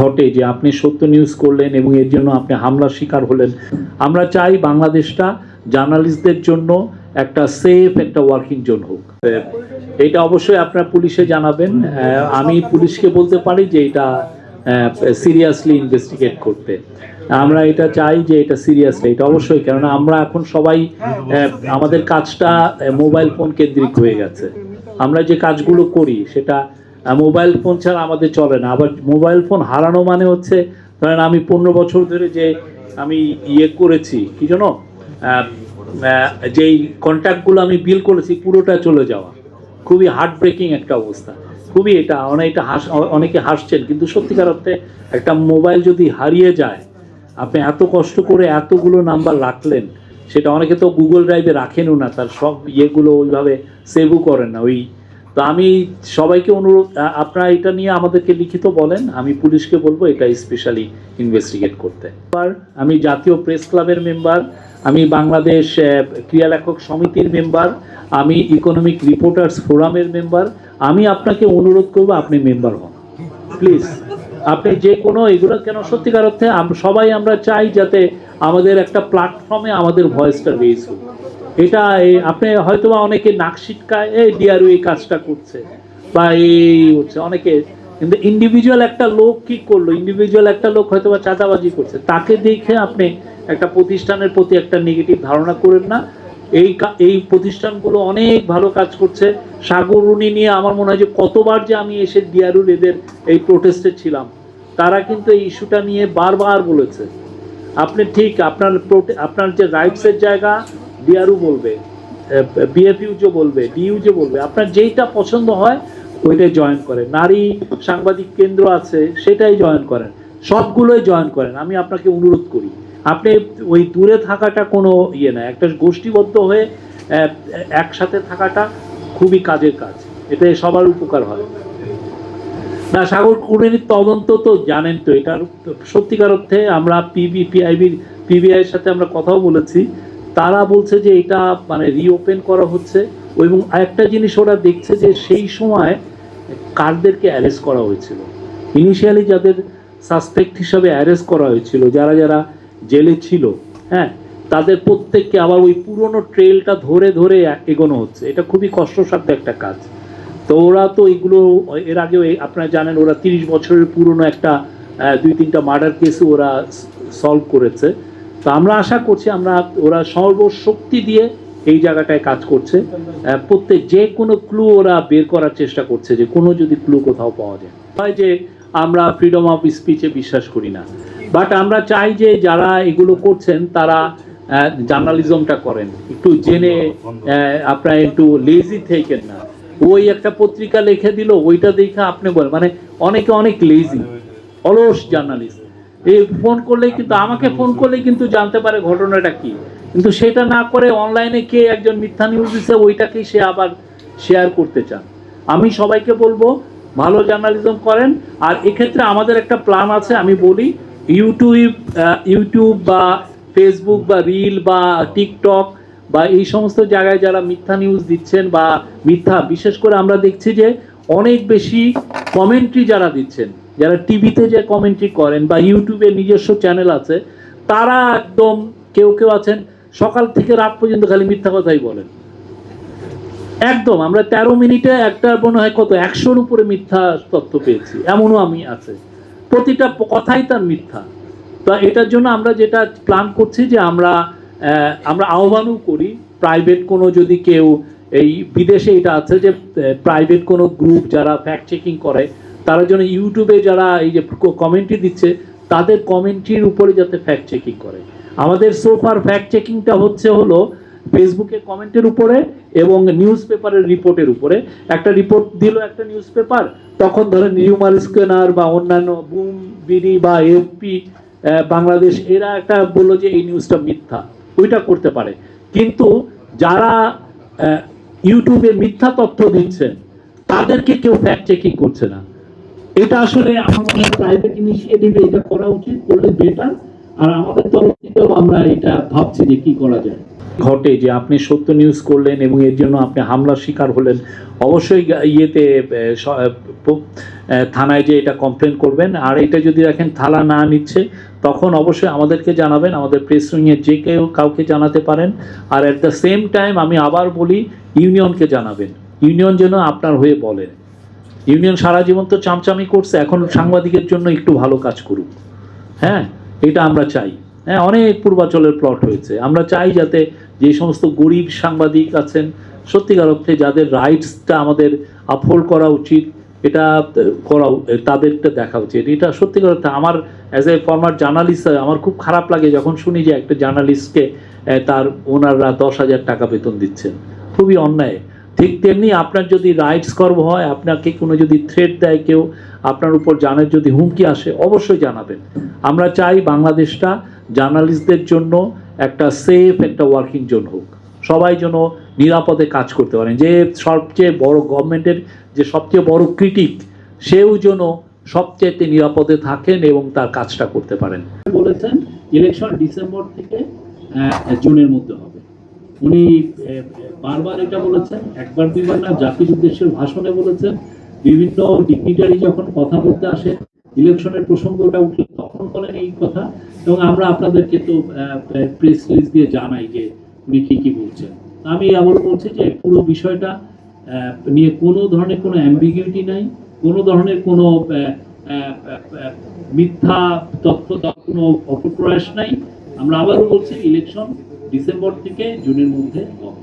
ঘটে যে আপনি সত্য নিউজ করলেন এবং এর জন্য আপনি হামলার শিকার হলেন। আমরা চাই বাংলাদেশটা জার্নালিস্টদের জন্য একটা সেফ একটা ওয়ার্কিং জোন হোক। এটা অবশ্যই আপনার পুলিশে জানাবেন। আমি পুলিশকে বলতে পারি যে এটা সিরিয়াসলি ইনভেস্টিগেট করতে। আমরা এটা চাই যে এটা সিরিয়াসলি এটা অবশ্যই, কেননা আমরা এখন সবাই আমাদের কাজটা মোবাইল ফোন কেন্দ্রিক হয়ে গেছে। আমরা যে কাজগুলো করি, সেটা মোবাইল ফোন ছাড়া আমাদের চলে না। আবার মোবাইল ফোন হারানো মানে হচ্ছে, ধরেন আমি পনেরো বছর ধরে যে আমি ইয়ে করেছি, কি জানো? যেই কন্ট্যাক্টগুলো আমি বিল করেছি, পুরোটা চলে যাওয়া। খুবই হার্ট ব্রেকিং একটা অবস্থা। খুবই এটা, অনেক এটা হাস, অনেকে হাসছেন, কিন্তু সত্যিকার অর্থে একটা মোবাইল যদি হারিয়ে যায়, আপনি এত কষ্ট করে এতগুলো নাম্বার রাখলেন, সেটা অনেকে তো গুগল ড্রাইভে রাখেনও না, তার সব ইয়েগুলো ওইভাবে সেভও করেন না। ওই তো আমি সবাইকে অনুরোধ আপনারা এটা নিয়ে আমাদেরকে লিখিত বলেন, আমি পুলিশকে বলব এটা স্পেশালি ইনভেস্টিগেট করতে। আর আমি জাতীয় প্রেস ক্লাবের মেম্বার আমি বাংলাদেশ ক্রিয়া লেখক সমিতির মেম্বার আমি ইকোনমিক রিপোর্টার্স ফোরামের মেম্বার আমি আপনাকে অনুরোধ করব আপনি মেম্বার হন। প্লিজ আপনি যে কোনো এগুলো কেন সত্যিকার অর্থে সবাই আমরা চাই যাতে আমাদের একটা প্ল্যাটফর্মে আমাদের ভয়েসটা রেজ হোক। এটা আপনি হয়তোবা অনেকে নাক সিটকায়, এই ডিআরও এই কাজটা করছে বা এই হচ্ছে, অনেকে কিন্তু ইন্ডিভিজুয়াল একটা লোক কি করল ইন্ডিভিজুয়াল একটা লোক হয়তো বা চাঁদাবাজি করছে, তাকে দেখে আপনি একটা প্রতিষ্ঠানের প্রতি একটা নেগেটিভ ধারণা করেন না। এই এই প্রতিষ্ঠানগুলো অনেক ভালো কাজ করছে। সাগরুনি নিয়ে আমার মনে হয় যে কতবার যে আমি এসে ডিআরুর এদের এই প্রোটেস্টে ছিলাম, তারা কিন্তু এই ইস্যুটা নিয়ে বারবার বলেছে। আপনি ঠিক, আপনার আপনার যে রাইটসের জায়গা ডিআরু বলবে বিএফইউজও বলবে, ডিইউজও বলবে, আপনার যেইটা পছন্দ হয় ওইটাই জয়েন করেন। নারী সাংবাদিক কেন্দ্র আছে, সেটাই জয়েন করেন। সবগুলোই জয়েন করেন। আমি আপনাকে অনুরোধ করি, আপনি ওই দূরে থাকাটা কোনো ইয়ে না, একটা গোষ্ঠীবদ্ধ হয়ে একসাথে থাকাটা খুবই কাজের কাজ। এতে সবার উপকার হয় না, সাগর কুড়েনির তদন্ত তো জানেন তো, এটার সত্যিকার অর্থে আমরা পিবি, পিআইবির, পিবিআইয়ের সাথে আমরা কথাও বলেছি। তারা বলছে যে এটা মানে রিওপেন করা হচ্ছে এবং আরেকটা জিনিস ওরা দেখছে যে সেই সময় কারদেরকে অ্যারেস্ট করা হয়েছিল। ইনিশিয়ালি যাদের সাসপেক্ট হিসাবে অ্যারেস্ট করা হয়েছিল, যারা যারা জেলে ছিল হ্যাঁ তাদের প্রত্যেককে আবার ওই পুরনো ট্রেলটা ধরে ধরে এগোনো হচ্ছে। এটা খুবই কষ্টসাধ্য একটা কাজ। তো ওরা তো এগুলো, এর আগেও আপনারা জানেন ওরা তিরিশ বছরের পুরনো একটা দুই তিনটা মার্ডার কেসও ওরা সলভ করেছে। তো আমরা আশা করছি আমরা, ওরা সর্বশক্তি দিয়ে এই জায়গাটায় কাজ করছে। প্রত্যেক যে কোনো ক্লু ওরা বের করার চেষ্টা করছে যে কোনো যদি ক্লু কোথাও পাওয়া যায়। হয় যে আমরা ফ্রিডম অফ স্পিচে বিশ্বাস করি না। বাট আমরা চাই যে যারা এগুলো করছেন, তারা জার্নালিজমটা করেন। একটু জেনে আপনারা একটু লেজি থেকেন না। ওই একটা পত্রিকা লিখে দিল, ওইটা দেখে আপনি বলেন। মানে অনেকে অনেক লেজি অলস জার্নালিস্ট। এই ফোন করলেই কিন্তু আমাকে ফোন করলেই কিন্তু জানতে পারে ঘটনাটা কি। কিন্তু সেটা না করে অনলাইনে কে একজন মিথ্যা নিউজ দিচ্ছে ওইটাকেই সে আবার শেয়ার করতে চান। আমি সবাইকে বলব ভালো জার্নালিজম করেন। আর এক্ষেত্রে আমাদের একটা প্ল্যান আছে আমি বলি ইউটিউব ইউটিউব বা ফেসবুক বা রিল বা টিকটক বা এই সমস্ত জায়গায় যারা মিথ্যা নিউজ দিচ্ছেন বা মিথ্যা বিশেষ করে আমরা দেখছি যে অনেক বেশি কমেন্ট্রি যারা দিচ্ছেন যারা টিভিতে যে কমেন্ট্রি করেন বা ইউটিউবে নিজস্ব চ্যানেল আছে, তারা একদম কেউ কেউ আছেন, সকাল থেকে রাত পর্যন্ত খালি মিথ্যা কথাই বলেন। একদম, আমরা তেরো মিনিটে একটা মনে হয় কত, একশোর উপরে মিথ্যা তথ্য পেয়েছি, এমনও আমি আছে। প্রতিটা কথাই তার মিথ্যা। তো এটার জন্য আমরা যেটা প্ল্যান করছি যে আমরা আমরা আহ্বানও করি প্রাইভেট কোনো যদি কেউ এই বিদেশে এটা আছে যে প্রাইভেট কোনো গ্রুপ যারা ফ্যাক্ট চেকিং করে তারা যেন ইউটিউবে যারা এই যে কমেন্ট্রি দিচ্ছে, তাদের কমেন্ট্রির উপরে যাতে ফ্যাক্ট চেকিং করে। আমাদের সোফার ফ্যাক্ট চেকিংটা হচ্ছে হলো ফেসবুকে কমেন্টের উপরে এবং নিউজ পেপারের রিপোর্টের উপরে। একটা রিপোর্ট দিল একটা নিউজ পেপার তখন ধরেন নিউমার স্ক্যানার বা অন্যান্য বুম বিডি বা এফপি বাংলাদেশ এরা একটা বলল যে এই নিউজটা মিথ্যা। ওইটা করতে পারে। কিন্তু যারা ইউটিউবে মিথ্যা তথ্য দিচ্ছেন তাদেরকে কেউ ফ্যাক্ট চেকিং করছে না। এটা আসলে হয় প্রাইভেট ইনিশিয়েটিভে এটা করা উচিত, করলে বেটার আর আমাদের তরফ থেকেও আমরা এটা ভাবছি যে কি করা যায়। ঘটে যে আপনি সত্য নিউজ করলেন এবং এর জন্য আপনি হামলার শিকার হলেন, অবশ্যই ইয়েতে থানায় যে এটা কমপ্লেন করবেন। আর এটা যদি দেখেন থালা না নিচ্ছে, তখন অবশ্যই আমাদেরকে জানাবেন, আমাদের প্রেস উইংয়ের যে কেউ কাউকে জানাতে পারেন। আর অ্যাট দ্য সেম টাইম আমি আবার বলি, ইউনিয়নকে জানাবেন। ইউনিয়ন যেন আপনার হয়ে বলেন। ইউনিয়ন সারা জীবন তো চামচামি করছে, এখন সাংবাদিকের জন্য একটু ভালো কাজ করুক। হ্যাঁ এটা আমরা চাই। হ্যাঁ অনেক পূর্বাচলের প্লট হয়েছে। আমরা চাই যাতে যে সমস্ত গরিব সাংবাদিক আছেন, সত্যিকার অর্থে যাদের রাইটসটা আমাদের আপহোল্ড করা উচিত, এটা করা তাদেরটা দেখা উচিত। এটা সত্যিকার অর্থে আমার অ্যাজ এ ফর্মার জার্নালিস্ট আমার খুব খারাপ লাগে যখন শুনি যে একটা জার্নালিস্টকে তার ওনাররা দশ হাজার টাকা বেতন দিচ্ছেন। খুবই অন্যায়। ঠিক তেমনি আপনার যদি রাইটস কর্ম হয়, আপনাকে কোনো যদি থ্রেট দেয় কেউ, আপনার উপর জানের যদি হুমকি আসে, অবশ্যই জানাবেন। আমরা চাই বাংলাদেশটা জার্নালিস্টদের জন্য একটা সেফ একটা ওয়ার্কিং জোন হোক। সবাই যেন নিরাপদে কাজ করতে পারেন। যে সবচেয়ে বড় গভর্নমেন্টের যে সবচেয়ে বড় ক্রিটিক সেও যেন সবচেয়ে নিরাপদে থাকেন এবং তার কাজটা করতে পারেন। বলেছেন ইলেকশন ডিসেম্বর থেকে জুনের মধ্যে হবে। উনি বারবার এটা বলেছেন, একবার দুইবার না, জাতির উদ্দেশ্যের ভাষণে বলেছেন, বিভিন্ন ডিগনিটারি যখন কথা বলতে আসে ইলেকশনের প্রসঙ্গটা উঠলে তখন বলেন এই কথা, এবং আমরা আপনাদেরকে তো প্রেস রিলিজ দিয়ে জানাই যে উনি কি কি বলছেন। আমি আবার বলছি যে পুরো বিষয়টা নিয়ে কোনো ধরনের কোনো অ্যাম্বিগুইটি নাই, কোনো ধরনের কোনো মিথ্যা তথ্য কোনো অপপ্রয়াস নাই। আমরা আবারও বলছি ইলেকশন ডিসেম্বর থেকে জুনের মধ্যে হবে